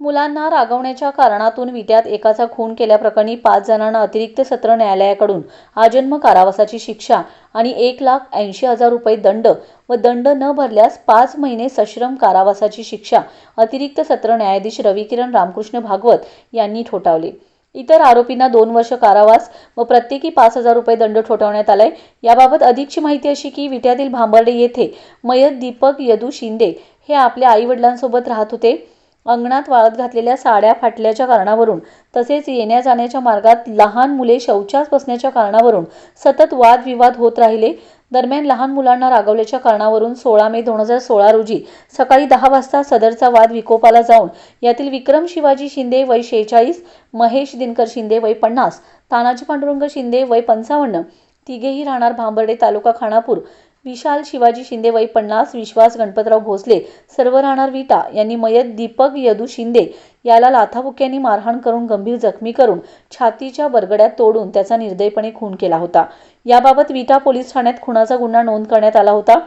मुलांना रागवण्याच्या कारणातून विट्यात एकाचा खून केल्याप्रकरणी पाच जणांना अतिरिक्त सत्र न्यायालयाकडून आजन्म कारावासाची शिक्षा आणि एक लाख ऐंशी हजार रुपये दंड व दंड न भरल्यास पाच महिने सश्रम कारावासाची शिक्षा अतिरिक्त सत्र न्यायाधीश रविकिरण रामकृष्ण भागवत यांनी ठोठावले. इतर आरोपींना दोन वर्ष कारावास व प्रत्येकी पाच हजार रुपये दंड ठोठावण्यात आलाय. याबाबत अधिकची माहिती अशी की विट्यातील भांबर्डे येथे मयत दीपक यदू शिंदे हे आपल्या आई वडिलांसोबत राहत होते. अंगणात वाळत घातलेल्या साड्या फाटल्याच्या कारणावरून तसेच येण्या जाण्याच्या मार्गात लहान मुले शौचास बसण्याच्या कारणावरून सतत वादविवाद होत राहिले. दरम्यान लहान मुलांना रागवल्याच्या कारणावरून सोळा मे दोन हजार सोळा रोजी सकाळी दहा वाजता सदरचा वाद विकोपाला जाऊन यातील विक्रम शिवाजी शिंदे वय शेहेचाळीस महेश दिनकर शिंदे वय पन्नास तानाजी पांडुरंग शिंदे वय पंचावन्न तिघेही राहणार भांबर्डे तालुका खानापूर. विशाल शिवाजी शिंदे वय पन्नास विश्वास गणपतराव भोसले सर्व राहणार विटा यांनी मयत दीपक यदू शिंदे याला लाथाबुक्यांनी मारहाण करून गंभीर जखमी करून छातीच्या बरगड्यात तोडून त्याचा निर्दयपणे खून केला होता. याबाबत विटा पोलीस ठाण्यात खुनाचा गुन्हा नोंद करण्यात आला होता.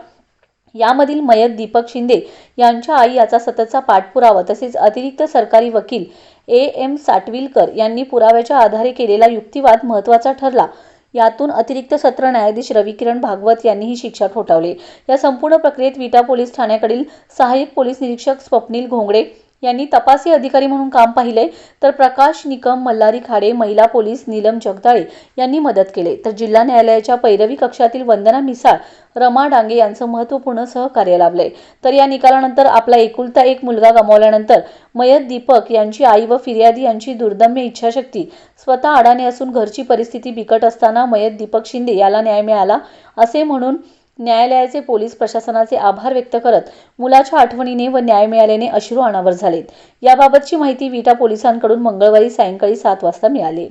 यामधील मयत दीपक शिंदे यांच्या आई याचा सततचा पाठपुरावा तसेच अतिरिक्त सरकारी वकील ए एम साटविलकर यांनी पुराव्याच्या आधारे केलेला युक्तिवाद महत्त्वाचा ठरला. यातून अतिरिक्त सत्र न्यायाधीश रविकिरण भागवत यांनी ही शिक्षा ठोठावली. या संपूर्ण प्रक्रियेत विटा पोलीस ठाण्याकडील सहाय्यक पोलीस निरीक्षक स्वप्नील घोंगडे यांनी तपासी अधिकारी म्हणून काम पाहिले तर प्रकाश निकम मल्हारी खाडे महिला पोलीस नीलम जगदाळे यांनी मदत केले. तर जिल्हा न्यायालयाच्या पैरवी कक्षातील वंदना मिसाळ रमा डांगे यांचं महत्त्वपूर्ण सहकार्य लाभले तर या निकालानंतर आपला एकुलता एक मुलगा गमावल्यानंतर मयत दीपक यांची आई व फिर्यादी यांची दुर्दम्य इच्छाशक्ती स्वतः अडाणी असून घरची परिस्थिती बिकट असताना मयत दीपक शिंदे याला न्याय मिळाला असे म्हणून न्यायालयाचे पोलीस प्रशासनाचे आभार व्यक्त करत मुलाच्या आठवणीने व न्याय मिळाल्याने अश्रू अनावर झालेत. याबाबतची माहिती विटा पोलिसांकडून मंगळवारी सायंकाळी सात वाजता मिळाली.